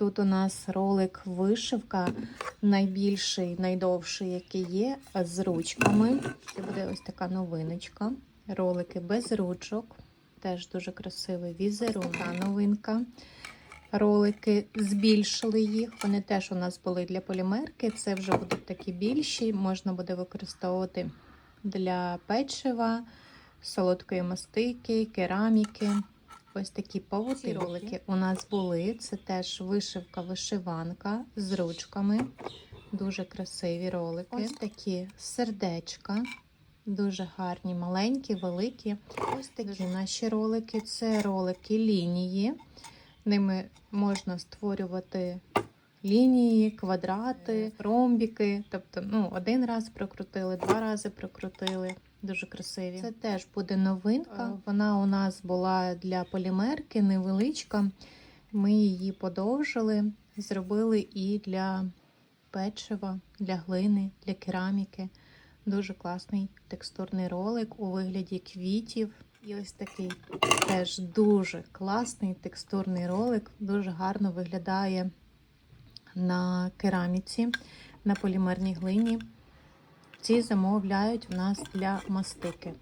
Тут у нас ролик вишивка, найбільший, найдовший, який є, з ручками. Це буде ось така новиночка. Ролики без ручок. Теж дуже красивий візерунок. Новинка. Ролики збільшили їх. Вони теж у нас були для полімерки. Це вже будуть такі більші. Можна буде використовувати для печива, солодкої мастики, кераміки. Ось такі павуті ролики у нас були. Це теж вишивка, вишиванка з ручками. Дуже красиві ролики. Ось такі сердечка. Дуже гарні, маленькі, великі. Ось такі наші ролики. Це ролики лінії. Ними можна створювати лінії, квадрати, ромбіки. Тобто, ну, один раз прокрутили, два рази прокрутили. Дуже красиві. Це теж буде новинка. Вона у нас була для полімерки, невеличка. Ми її подовжили, зробили і для печива, для глини, для кераміки. Дуже класний текстурний ролик у вигляді квітів. І ось такий теж дуже класний текстурний ролик. Дуже гарно виглядає на кераміці, на полімерній глині. Ці замовляють в нас для мастики.